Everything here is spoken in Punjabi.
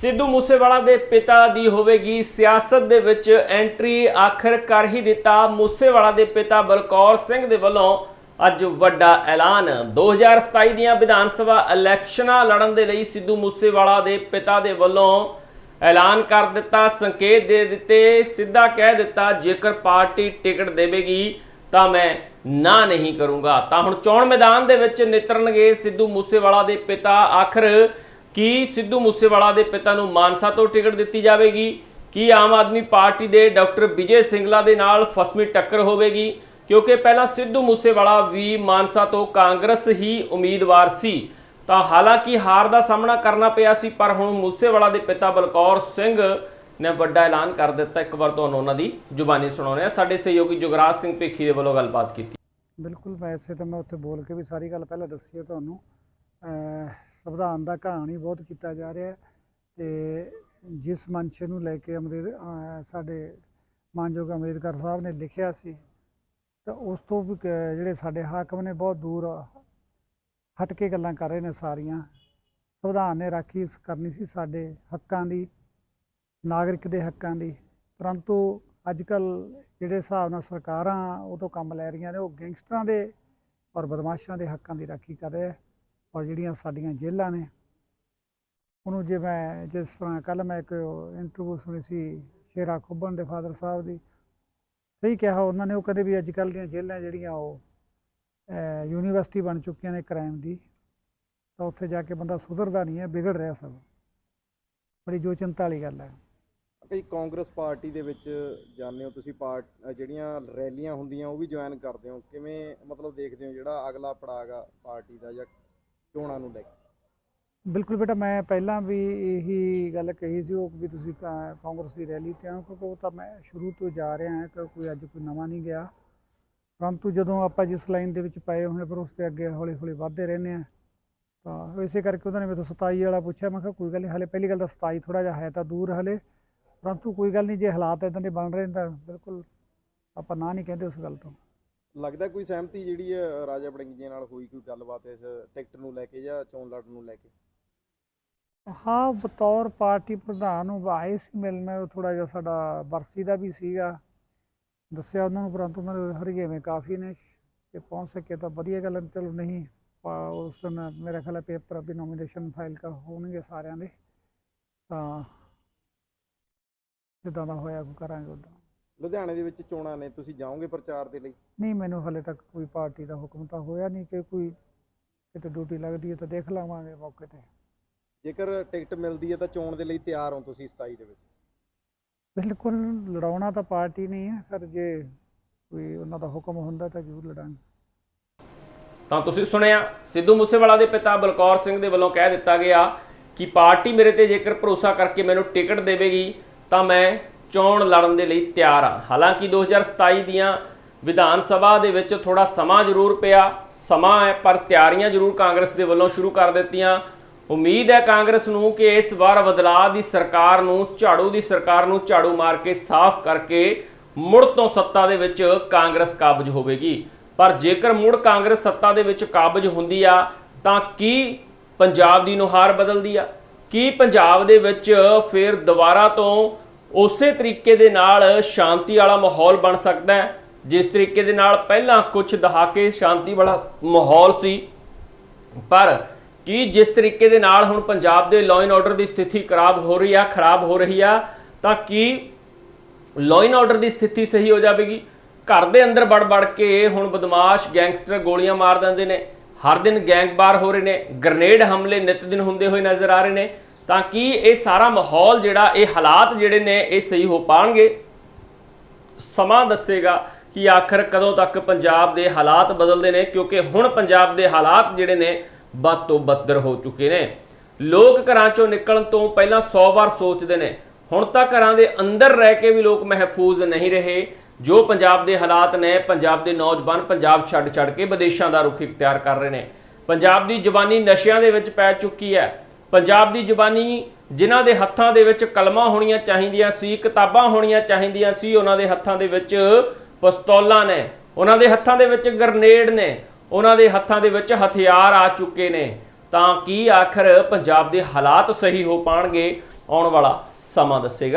ਸਿੱਧੂ ਮੂਸੇਵਾਲਾ ਦੇ ਪਿਤਾ ਦੀ ਹੋਵੇਗੀ ਸਿਆਸਤ ਦੇ ਵਿੱਚ ਐਂਟਰੀ ਆਖਰ ਕਰ ਹੀ ਦਿੱਤਾ ਮੂਸੇਵਾਲਾ ਦੇ ਪਿਤਾ ਬਲਕੌਰ ਸਿੰਘ ਦੇ ਵੱਲੋਂ ਅੱਜ ਵੱਡਾ ਐਲਾਨ। 2027 ਦੀਆਂ ਵਿਧਾਨ ਸਭਾ ਇਲੈਕਸ਼ਨਾਂ ਲੜਨ ਦੇ ਲਈ ਸਿੱਧੂ ਮੂਸੇਵਾਲਾ ਦੇ ਪਿਤਾ ਦੇ ਵੱਲੋਂ ਐਲਾਨ ਕਰ ਦਿੱਤਾ, ਸੰਕੇਤ ਦੇ ਦਿੱਤੇ, ਸਿੱਧਾ ਕਹਿ ਦਿੱਤਾ, ਜੇਕਰ ਪਾਰਟੀ ਟਿਕਟ ਦੇਵੇਗੀ ਤਾਂ ਮੈਂ ਨਾ ਨਹੀਂ ਕਰੂੰਗਾ। ਤਾਂ ਹੁਣ ਚੋਣ ਮੈਦਾਨ ਦੇ ਵਿੱਚ ਨਿਤਰਨਗੇ ਸਿੱਧੂ ਮੂਸੇਵਾਲਾ ਦੇ ਪਿਤਾ ਆਖਰ। ਕੀ ਸਿੱਧੂ ਮੂਸੇਵਾਲਾ ਦੇ ਪਿਤਾ ਨੂੰ ਮਾਨਸਾ ਤੋਂ ਟਿਕਟ ਦਿੱਤੀ ਜਾਵੇਗੀ? ਕੀ ਆਮ ਆਦਮੀ ਪਾਰਟੀ ਦੇ ਡਾਕਟਰ ਵਿਜੇ ਸਿੰਗਲਾ ਦੇ ਨਾਲ ਫਸਮੀ ਟੱਕਰ ਹੋਵੇਗੀ? ਕਿਉਂਕਿ ਪਹਿਲਾਂ ਸਿੱਧੂ ਮੂਸੇਵਾਲਾ ਵੀ ਮਾਨਸਾ ਤੋਂ ਕਾਂਗਰਸ ਹੀ ਉਮੀਦਵਾਰ ਸੀ। ਤਾਂ ਹਾਲਾਂਕਿ ਹਾਰ ਦਾ ਸਾਹਮਣਾ ਕਰਨਾ ਪਿਆ ਸੀ, ਪਰ ਹੁਣ ਮੂਸੇਵਾਲਾ ਦੇ ਪਿਤਾ ਬਲਕੌਰ ਸਿੰਘ ਨੇ ਵੱਡਾ ਐਲਾਨ ਕਰ ਦਿੱਤਾ। ਇੱਕ ਵਾਰ ਤੁਹਾਨੂੰ ਉਹਨਾਂ ਦੀ ਜ਼ੁਬਾਨੀ ਸੁਣਾਉਂਦੇ ਆ ਸਾਡੇ ਸਹਿਯੋਗੀ ਜੁਗਰਾਜ ਸਿੰਘ ਭੇਖੀ ਦੇ ਵੱਲੋਂ ਗੱਲਬਾਤ ਕੀਤੀ। ਬਿਲਕੁਲ, ਵੈਸੇ ਤਾਂ ਮੈਂ ਉੱਥੇ ਬੋਲ ਕੇ ਵੀ ਸਾਰੀ ਗੱਲ ਪਹਿਲਾਂ ਦੱਸੀ ਹੈ ਤੁਹਾਨੂੰ। ਸੰਵਿਧਾਨ ਦਾ ਘਾਣ ਹੀ ਬਹੁਤ ਕੀਤਾ ਜਾ ਰਿਹਾ ਹੈ ਤੇ ਜਿਸ ਮੰਸ਼ੇ ਨੂੰ ਲੈ ਕੇ ਅੰਮ੍ਰਿਤ ਸਾਡੇ ਮਾਨਯੋਗ ਅੰਬੇਦਕਰ ਸਾਹਿਬ ਨੇ ਲਿਖਿਆ ਸੀ, ਤਾਂ ਉਸ ਤੋਂ ਵੀ ਜਿਹੜੇ ਸਾਡੇ ਹਾਕਮ ਨੇ ਬਹੁਤ ਦੂਰ ਹਟ ਕੇ ਗੱਲਾਂ ਕਰ ਰਹੇ ਨੇ ਸਾਰੀਆਂ। ਸੰਵਿਧਾਨ ਨੇ ਰਾਖੀ ਕਰਨੀ ਸੀ ਸਾਡੇ ਹੱਕਾਂ ਦੀ, ਨਾਗਰਿਕ ਦੇ ਹੱਕਾਂ ਦੀ। ਪਰੰਤੂ ਅੱਜ ਕੱਲ ਜਿਹੜੇ ਹਿਸਾਬ ਨਾਲ ਸਰਕਾਰਾਂ ਉਹ ਤੋਂ ਕੰਮ ਲੈ ਰਹੀਆਂ ਨੇ, ਉਹ ਗੈਂਗਸਟਰਾਂ ਦੇ ਔਰ ਬਦਮਾਸ਼ਾਂ ਦੇ ਹੱਕਾਂ ਦੀ ਰਾਖੀ ਕਰ ਰਿਹਾ ਔਰ ਜਿਹੜੀਆਂ ਸਾਡੀਆਂ ਜੇਲ੍ਹਾਂ ਨੇ, ਉਹਨੂੰ ਜੇ ਮੈਂ ਜਿਸ ਤਰ੍ਹਾਂ ਕੱਲ ਮੈਂ ਇੱਕ ਇੰਟਰਵਿਊ ਸੁਣੀ ਸੀ ਸ਼ੇਰਾ ਖੁੱਬਨ ਦੇ ਫਾਦਰ ਸਾਹਿਬ ਦੀ, ਸਹੀ ਕਿਹਾ ਉਹਨਾਂ ਨੇ ਉਹ ਕਹਿੰਦੇ ਵੀ ਅੱਜ ਕੱਲ ਦੀਆਂ ਜੇਲ੍ਹਾਂ ਜਿਹੜੀਆਂ ਉਹ ਯੂਨੀਵਰਸਿਟੀ ਬਣ ਚੁੱਕੀਆਂ ਨੇ ਕ੍ਰਾਈਮ ਦੀ, ਤਾਂ ਉੱਥੇ ਜਾ ਕੇ ਬੰਦਾ ਸੁਧਰਦਾ ਨਹੀਂ ਹੈ, ਵਿਗੜ ਰਿਹਾ ਸਭ। ਬੜੀ ਜੋ ਚਿੰਤਾ ਵਾਲੀ ਗੱਲ ਹੈ। ਕਈ ਕਾਂਗਰਸ ਪਾਰਟੀ ਦੇ ਵਿੱਚ ਜਾਂਦੇ ਹੋ ਤੁਸੀਂ ਪਾਰਟ ਜਿਹੜੀਆਂ ਰੈਲੀਆਂ ਹੁੰਦੀਆਂ ਉਹ ਵੀ ਜੁਆਇਨ ਕਰਦੇ ਹੋ, ਕਿਵੇਂ ਮਤਲਬ ਦੇਖਦੇ ਹੋ ਜਿਹੜਾ ਅਗਲਾ ਪੜਾਗਾ ਪਾਰਟੀ ਦਾ ਜਾਂ ਚੋਣਾਂ ਨੂੰ ਲੈ ਕੇ? ਬਿਲਕੁਲ ਬੇਟਾ, ਮੈਂ ਪਹਿਲਾਂ ਵੀ ਇਹੀ ਗੱਲ ਕਹੀ ਸੀ ਉਹ ਵੀ ਤੁਸੀਂ ਕਾਂਗਰਸ ਦੀ ਰੈਲੀ ਤੇ ਆਓ, ਕਿਉਂਕਿ ਉਹ ਤਾਂ ਮੈਂ ਸ਼ੁਰੂ ਤੋਂ ਜਾ ਰਿਹਾ ਹਾਂ ਕਿ ਕੋਈ ਅੱਜ ਕੋਈ ਨਵਾਂ ਨਹੀਂ ਗਿਆ। ਪਰੰਤੂ ਜਦੋਂ ਆਪਾਂ ਜਿਸ ਲਾਈਨ ਦੇ ਵਿੱਚ ਪਏ ਹੋਏ ਪਰ ਉਸ ਤੇ ਅੱਗੇ ਹੌਲੀ ਹੌਲੀ ਵਧਦੇ ਰਹਿੰਦੇ ਆ ਤਾਂ ਇਸੇ ਕਰਕੇ ਉਹਨਾਂ ਨੇ ਮੈਨੂੰ 27 ਵਾਲਾ ਪੁੱਛਿਆ, ਮੈਂ ਕਿਹਾ ਕੋਈ ਗੱਲ ਨਹੀਂ, ਹਲੇ ਪਹਿਲੀ ਗੱਲ ਤਾਂ 27 ਥੋੜਾ ਜਿਹਾ ਹੈ ਤਾਂ ਦੂਰ ਹਲੇ। ਪਰੰਤੂ ਕੋਈ ਗੱਲ ਨਹੀਂ, ਜੇ ਹਾਲਾਤ ਇਦਾਂ ਦੇ ਬਣ ਰਹੇ ਤਾਂ ਬਿਲਕੁਲ ਆਪਾਂ ਨਾ ਨਹੀਂ ਕਹਿੰਦੇ ਉਸ ਗੱਲ ਤੋਂ। ਲੱਗਦਾ ਕੋਈ ਸਹਿਮਤੀ ਜਿਹੜੀ ਹੈ ਰਾਜਾ ਬੜਿੰਗੀਆਂ ਨਾਲ ਹੋਈ ਕੋਈ ਗੱਲਬਾਤ ਇਸ ਟਿਕਟ ਨੂੰ ਲੈ ਕੇ ਜਾਂ ਚੋਣ ਲੜਨ ਨੂੰ ਲੈ ਕੇ? ਹਾਂ, ਬਤੌਰ ਪਾਰਟੀ ਪ੍ਰਧਾਨ ਨੂੰ ਆਏ ਸੀ ਮਿਲਣ ਥੋੜਾ ਜਿਹਾ ਸਾਡਾ ਬਰਸੀ ਦਾ ਵੀ ਸੀਗਾ। ਦੱਸਿਆ ਉਹਨਾਂ ਨੂੰ, ਪਰੰਤੂ ਉਹਨਾਂ ਦੇ ਹਰਗੇਵੇਂ ਕਾਫੀ ਨੇ ਤੇ ਪਹੁੰਚ ਸਕੇ ਤਾਂ ਵਧੀਆ ਗੱਲ ਚਲੋ ਨਹੀਂ ਉਸ ਦਿਨ ਮੇਰਾ ਖਿਆਲ ਪੇਪਰ ਵੀ ਨੋਮੀਨੇਸ਼ਨ ਫਾਈਲ ਕਰ ਹੋਣਗੇ ਸਾਰਿਆਂ ਦੇ। ਤਾਂ ਜਿੱਦਾਂ ਦਾ ਹੋਇਆ, ਕਰਾਂਗੇ ਉਦਾਂ। ਲੁਧਿਆਣੇ ਦੇ ਵਿੱਚ ਚੋਣਾਂ ਨੇ ਤੁਸੀਂ ਜਾਓਗੇ ਪ੍ਰਚਾਰ ਦੇ ਲਈ? ਨਹੀਂ ਮੈਨੂੰ ਹਲੇ ਤੱਕ ਕੋਈ ਪਾਰਟੀ ਦਾ ਹੁਕਮ ਤਾਂ ਹੋਇਆ ਨਹੀਂ ਕਿ ਕੋਈ ਕਿਤੇ ਡਿਊਟੀ ਲੱਗਦੀ ਹੈ ਤਾਂ ਦੇਖ ਲਵਾਂਗੇ ਮੌਕੇ ਤੇ। ਜੇਕਰ ਟਿਕਟ ਮਿਲਦੀ ਹੈ ਤਾਂ ਚੋਣ ਦੇ ਲਈ ਤਿਆਰ ਹੋ ਤੁਸੀਂ 27 ਦੇ ਵਿੱਚ? ਬਿਲਕੁਲ ਲੜਾਉਣਾ ਤਾਂ ਪਾਰਟੀ ਨਹੀਂ ਹੈ ਪਰ ਜੇ ਕੋਈ ਉਹਨਾਂ ਦਾ ਹੁਕਮ ਹੁੰਦਾ ਤਾਂ ਜ਼ਰੂਰ ਲੜਾਂਗੇ। ਤਾਂ ਤੁਸੀਂ ਸੁਣਿਆ ਸਿੱਧੂ ਮੂਸੇਵਾਲਾ ਦੇ ਪਿਤਾ ਬਲਕੌਰ ਸਿੰਘ ਦੇ ਵੱਲੋਂ ਕਹਿ ਦਿੱਤਾ ਗਿਆ ਕਿ ਪਾਰਟੀ ਮੇਰੇ ਤੇ ਜੇਕਰ ਭਰੋਸਾ ਕਰਕੇ ਮੈਨੂੰ ਟਿਕਟ ਦੇਵੇਗੀ ਤਾਂ ਮੈਂ ਚੋਣ ਲੜਨ ਦੇ ਲਈ ਤਿਆਰ ਆ। ਹਾਲਾਂਕਿ 2027 ਦੀਆਂ ਵਿਧਾਨ ਸਭਾ ਦੇ ਵਿੱਚ ਥੋੜਾ ਸਮਾਂ ਜ਼ਰੂਰ ਪਿਆ। ਸਮਾਂ ਹੈ, ਪਰ ਤਿਆਰੀਆਂ ਜ਼ਰੂਰ ਕਾਂਗਰਸ ਦੇ ਵੱਲੋਂ ਸ਼ੁਰੂ ਕਰ ਦਿੱਤੀਆਂ। ਉਮੀਦ ਹੈ ਕਾਂਗਰਸ ਨੂੰ ਕਿ ਇਸ ਵਾਰ ਬਦਲਾਅ ਦੀ ਸਰਕਾਰ ਨੂੰ, ਝਾੜੂ ਦੀ ਸਰਕਾਰ ਨੂੰ ਝਾੜੂ ਮਾਰ ਕੇ ਸਾਫ਼ ਕਰਕੇ ਮੁੜ ਤੋਂ ਸੱਤਾ ਦੇ ਵਿੱਚ ਕਾਂਗਰਸ ਕਾਬਜ ਹੋਵੇਗੀ। ਪਰ ਜੇਕਰ ਮੁੜ ਕਾਂਗਰਸ ਸੱਤਾ ਦੇ ਵਿੱਚ ਕਾਬਜ ਹੁੰਦੀ ਆ, ਤਾਂ ਕੀ ਪੰਜਾਬ ਦੀ ਨੁਹਾਰ ਬਦਲਦੀ ਆ? ਕੀ ਪੰਜਾਬ ਦੇ ਵਿੱਚ ਫਿਰ ਦੁਬਾਰਾ ਤੋਂ ਉਸੇ ਤਰੀਕੇ ਦੇ ਨਾਲ ਸ਼ਾਂਤੀ ਵਾਲਾ ਮਾਹੌਲ ਬਣ ਸਕਦਾ ਹੈ, ਜਿਸ ਤਰੀਕੇ ਦੇ ਨਾਲ ਪਹਿਲਾਂ ਕੁਝ ਦਹਾਕੇ ਸ਼ਾਂਤੀ ਵਾਲਾ ਮਾਹੌਲ ਸੀ। ਪਰ ਕੀ ਜਿਸ ਤਰੀਕੇ ਦੇ ਨਾਲ ਹੁਣ ਪੰਜਾਬ ਦੇ ਲਾਅ ਐਂਡ ਆਰਡਰ ਦੀ ਸਥਿਤੀ ਖਰਾਬ ਹੋ ਰਹੀ ਆ, ਖਰਾਬ ਹੋ ਰਹੀ ਆ, ਤਾਂ ਕੀ ਲਾਅ ਐਂਡ ਆਰਡਰ ਦੀ ਸਥਿਤੀ ਸਹੀ ਹੋ ਜਾਵੇਗੀ? ਘਰ ਦੇ ਅੰਦਰ ਵੜ ਵੜ ਕੇ ਹੁਣ ਬਦਮਾਸ਼ ਗੈਂਗਸਟਰ ਗੋਲੀਆਂ ਮਾਰ ਦਿੰਦੇ ਨੇ, ਹਰ ਦਿਨ ਗੈਂਗਬਾਰ ਹੋ ਰਹੇ ਨੇ ਗ੍ਰਨੇਡ ਹਮਲੇ ਨਿਤ ਦਿਨ ਹੁੰਦੇ ਹੋਏ ਨਜ਼ਰ ਆ ਰਹੇ ਨੇ। ਤਾਂ ਕਿ ਇਹ ਸਾਰਾ ਮਾਹੌਲ ਜਿਹੜਾ ਇਹ ਹਾਲਾਤ ਜਿਹੜੇ ਨੇ ਇਹ ਸਹੀ ਹੋ ਪਾਣਗੇ? ਸਮਾਂ ਦੱਸੇਗਾ ਕਿ ਆਖਰ ਕਦੋਂ ਤੱਕ ਪੰਜਾਬ ਦੇ ਹਾਲਾਤ ਬਦਲਦੇ ਨੇ, ਕਿਉਂਕਿ ਹੁਣ ਪੰਜਾਬ ਦੇ ਹਾਲਾਤ ਜਿਹੜੇ ਨੇ ਬਦ ਤੋਂ ਬੱਦਰ ਹੋ ਚੁੱਕੇ ਨੇ। ਲੋਕ ਘਰਾਂ ਚੋਂ ਨਿਕਲਣ ਤੋਂ ਪਹਿਲਾਂ 100 ਵਾਰ ਸੋਚਦੇ ਨੇ, ਹੁਣ ਤਾਂ ਘਰਾਂ ਦੇ ਅੰਦਰ ਰਹਿ ਕੇ ਵੀ ਲੋਕ ਮਹਿਫੂਜ਼ ਨਹੀਂ ਰਹੇ। ਜੋ ਪੰਜਾਬ ਦੇ ਹਾਲਾਤ ਨੇ, ਪੰਜਾਬ ਦੇ ਨੌਜਵਾਨ ਪੰਜਾਬ ਛੱਡ ਛੱਡ ਕੇ ਵਿਦੇਸ਼ਾਂ ਦਾ ਰੁਖ ਇਖਤਿਆਰ ਕਰ ਰਹੇ ਨੇ। ਪੰਜਾਬ ਦੀ ਜਵਾਨੀ ਨਸ਼ਿਆਂ ਦੇ ਵਿੱਚ ਪੈ ਚੁੱਕੀ ਹੈ। ਪੰਜਾਬ ਦੀ ਜਵਾਨੀ ਜਿਨ੍ਹਾਂ ਦੇ ਹੱਥਾਂ ਦੇ ਵਿੱਚ ਕਲਮਾਂ ਹੋਣੀਆਂ ਚਾਹੀਦੀਆਂ ਸੀ, ਕਿਤਾਬਾਂ ਹੋਣੀਆਂ ਚਾਹੀਦੀਆਂ ਸੀ, ਉਹਨਾਂ ਦੇ ਹੱਥਾਂ ਦੇ ਵਿੱਚ ਪਿਸਤੌਲਾਂ ਨੇ, ਉਹਨਾਂ ਦੇ ਹੱਥਾਂ ਦੇ ਵਿੱਚ ਗਰਨੇਡ ਨੇ, ਉਹਨਾਂ ਦੇ ਹੱਥਾਂ ਦੇ ਵਿੱਚ ਹਥਿਆਰ ਆ ਚੁੱਕੇ ਨੇ। ਤਾਂ ਕੀ ਆਖਰ ਪੰਜਾਬ ਦੇ ਹਾਲਾਤ ਸਹੀ ਹੋ ਪਾਣਗੇ? ਆਉਣ ਵਾਲਾ ਸਮਾਂ ਦੱਸੇਗਾ।